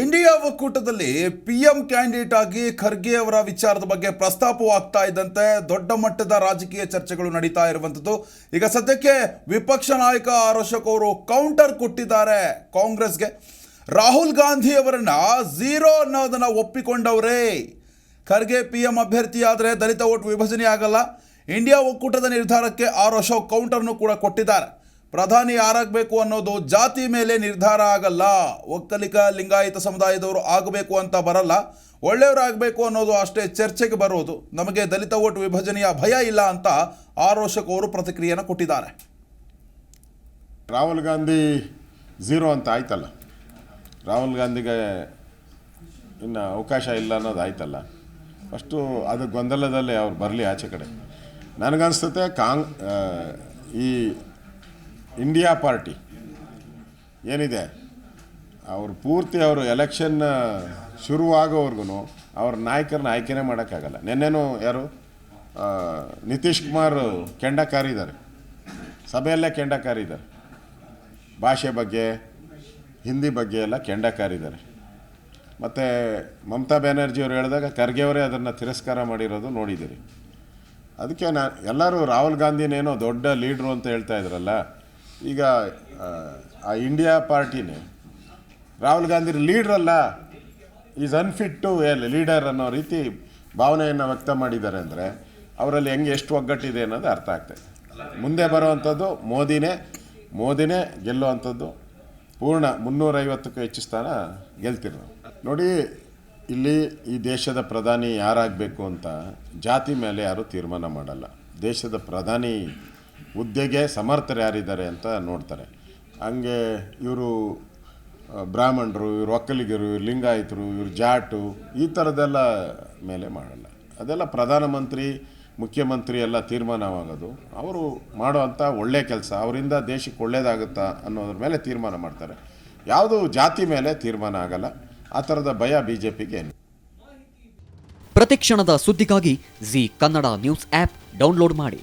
India ಒಕ್ಕೂಟದಲ್ಲಿ P M candidate ಆಗಿ ಖರ್ಗೆ ಅವರ ವಿಚಾರದ ಬಗ್ಗೆ ಪ್ರಸ್ತಾಪವಾಗ್ತಾ ಇದ್ದಂತೆ ದೊಡ್ಡ ಮಟ್ಟದ ರಾಜಕೀಯ ಚರ್ಚೆಗಳು ನಡೀತಾ ಇರುವಂಥದ್ದು. ಈಗ ಸದ್ಯಕ್ಕೆ ವಿಪಕ್ಷ ನಾಯಕ ಅಶೋಕ್ ಅವರು ಕೌಂಟರ್ ಕೊಟ್ಟಿದ್ದಾರೆ ಕಾಂಗ್ರೆಸ್ಗೆ. ರಾಹುಲ್ ಗಾಂಧಿ ಅವರನ್ನ ಝೀರೋ ಅನ್ನೋದನ್ನ ಒಪ್ಪಿಕೊಂಡವರೇ. ಖರ್ಗೆ ಪಿ ಎಂ ಅಭ್ಯರ್ಥಿ ಆದರೆ ದಲಿತ ಓಟ್ ವಿಭಜನೆ ಆಗಲ್ಲ. ಇಂಡಿಯಾ ಒಕ್ಕೂಟದ ನಿರ್ಧಾರಕ್ಕೆ ಆರ್ ಅಶೋಕ್ ಕೌಂಟರ್ನು ಕೂಡ ಕೊಟ್ಟಿದ್ದಾರೆ. ಪ್ರಧಾನಿ ಯಾರಾಗಬೇಕು ಅನ್ನೋದು ಜಾತಿ ಮೇಲೆ ನಿರ್ಧಾರ ಆಗಲ್ಲ, ಒಕ್ಕಲಿಗ ಲಿಂಗಾಯತ ಸಮುದಾಯದವರು ಆಗಬೇಕು ಅಂತ ಬರಲ್ಲ, ಒಳ್ಳೆಯವರಾಗಬೇಕು ಅನ್ನೋದು ಅಷ್ಟೇ ಚರ್ಚೆಗೆ ಬರೋದು. ನಮಗೆ ದಲಿತ ಓಟ್ ವಿಭಜನೆಯ ಭಯ ಇಲ್ಲ ಅಂತ ಆರೋಷಕ್ ಅವರು ಪ್ರತಿಕ್ರಿಯೆಯನ್ನು ಕೊಟ್ಟಿದ್ದಾರೆ. ರಾಹುಲ್ ಗಾಂಧಿ ಝೀರೋ ಅಂತ ಆಯ್ತಲ್ಲ? ರಾಹುಲ್ ಗಾಂಧಿಗೆ ಇನ್ನು ಅವಕಾಶ ಇಲ್ಲ ಅನ್ನೋದು ಆಯ್ತಲ್ಲ? ಫಸ್ಟು ಅದು ಗೊಂದಲದಲ್ಲೇ ಅವ್ರು ಬರಲಿ ಆಚೆ ಕಡೆ. ನನಗನ್ಸುತ್ತೆ ಕಾಂಗ್ ಈ ಇಂಡಿಯಾ ಪಾರ್ಟಿ. ಏನಿದೆ? ಅವ್ರು ಪೂರ್ತಿ ಅವರು ಎಲೆಕ್ಷನ್ ಶುರುವಾಗೋವರೆಗೂ ಅವ್ರ ನಾಯಕರನ್ನ ಆಯ್ಕೆನೇ ಮಾಡೋಕ್ಕಾಗಲ್ಲ. ನಿನ್ನೆನೂ ಯಾರು? ನಿತೀಶ್ ಕುಮಾರ್ ಕೆಂಡ ಕಾರಿದ್ದಾರೆ ಸಭೆಯಲ್ಲೇ ಕೆಂಡ ಕಾರಿದ್ದಾರೆ ಭಾಷೆ ಬಗ್ಗೆ, ಹಿಂದಿ ಬಗ್ಗೆ ಎಲ್ಲ ಕೆಂಡ ಕಾರಿದ್ದಾರೆ ಮತ್ತು ಮಮತಾ ಬ್ಯಾನರ್ಜಿ ಅವರು ಹೇಳಿದಾಗ ಖರ್ಗೆ ಅವರೇ ಅದನ್ನು ತಿರಸ್ಕಾರ ಮಾಡಿರೋದು ನೋಡಿದ್ದೀರಿ. ಅದಕ್ಕೆ ನಾ, ಎಲ್ಲರೂ ರಾಹುಲ್ ಗಾಂಧಿನೇನೋ ದೊಡ್ಡ ಲೀಡ್ರು ಅಂತ ಹೇಳ್ತಾ ಇದ್ರಲ್ಲ ಈಗ ಆ, ಇಂಡಿಯಾ ಪಾರ್ಟಿನೇ ರಾಹುಲ್ ಗಾಂಧಿ ಲೀಡ್ರಲ್ಲ ಈಸ್ ಅನ್ಫಿಟ್ ಟು ಎಲ್ ಲೀಡರ್ ಅನ್ನೋ ರೀತಿ ಭಾವನೆಯನ್ನು ವ್ಯಕ್ತ ಮಾಡಿದ್ದಾರೆ ಅಂದರೆ ಅವರಲ್ಲಿ ಹೆಂಗೆ ಎಷ್ಟು ಒಗ್ಗಟ್ಟಿದೆ ಅನ್ನೋದು ಅರ್ಥ ಆಗ್ತದೆ ಮುಂದೆ ಬರುವಂಥದ್ದು ಮೋದಿನೇ ಮೋದಿನೇ ಗೆಲ್ಲುವಂಥದ್ದು ಪೂರ್ಣ ಮುನ್ನೂರೈವತ್ತಕ್ಕೂ ಹೆಚ್ಚು ಸ್ಥಾನ ಗೆಲ್ತಿರು ನೋಡಿ ಇಲ್ಲಿ ಈ ದೇಶದ ಪ್ರಧಾನಿ ಯಾರಾಗಬೇಕು ಅಂತ ಜಾತಿ ಮೇಲೆ ಯಾರೂ ತೀರ್ಮಾನ ಮಾಡಲ್ಲ. ದೇಶದ ಪ್ರಧಾನಿ ಹುದ್ದೆಗೆ ಸಮರ್ಥರು ಯಾರಿದ್ದಾರೆ ಅಂತ ನೋಡ್ತಾರೆ. ಹಂಗೆ ಇವರು ಬ್ರಾಹ್ಮಣರು, ಇವರು ಒಕ್ಕಲಿಗರು ಲಿಂಗಾಯತರು, ಇವರು ಜಾಟು, ಈ ಥರದ್ದೆಲ್ಲ ಮೇಲೆ ಮಾಡಲ್ಲ. ಅದೆಲ್ಲ ಪ್ರಧಾನಮಂತ್ರಿ, ಮುಖ್ಯಮಂತ್ರಿ ಎಲ್ಲ ತೀರ್ಮಾನವಾಗೋದು. ಅವರು ಮಾಡುವಂಥ ಒಳ್ಳೆಯ ಕೆಲಸ, ಅವರಿಂದ ದೇಶಕ್ಕೆ ಒಳ್ಳೇದಾಗುತ್ತಾ ಅನ್ನೋದ್ರ ಮೇಲೆ ತೀರ್ಮಾನ ಮಾಡ್ತಾರೆ. ಯಾವುದು ಜಾತಿ ಮೇಲೆ ತೀರ್ಮಾನ ಆಗಲ್ಲ. ಆ ಥರದ ಭಯ ಬಿ ಜೆ ಪಿಗೆ ಪ್ರತಿಕ್ಷಣದ ಸುದ್ದಿಗಾಗಿ Zee Kannada news app download ಮಾಡಿ.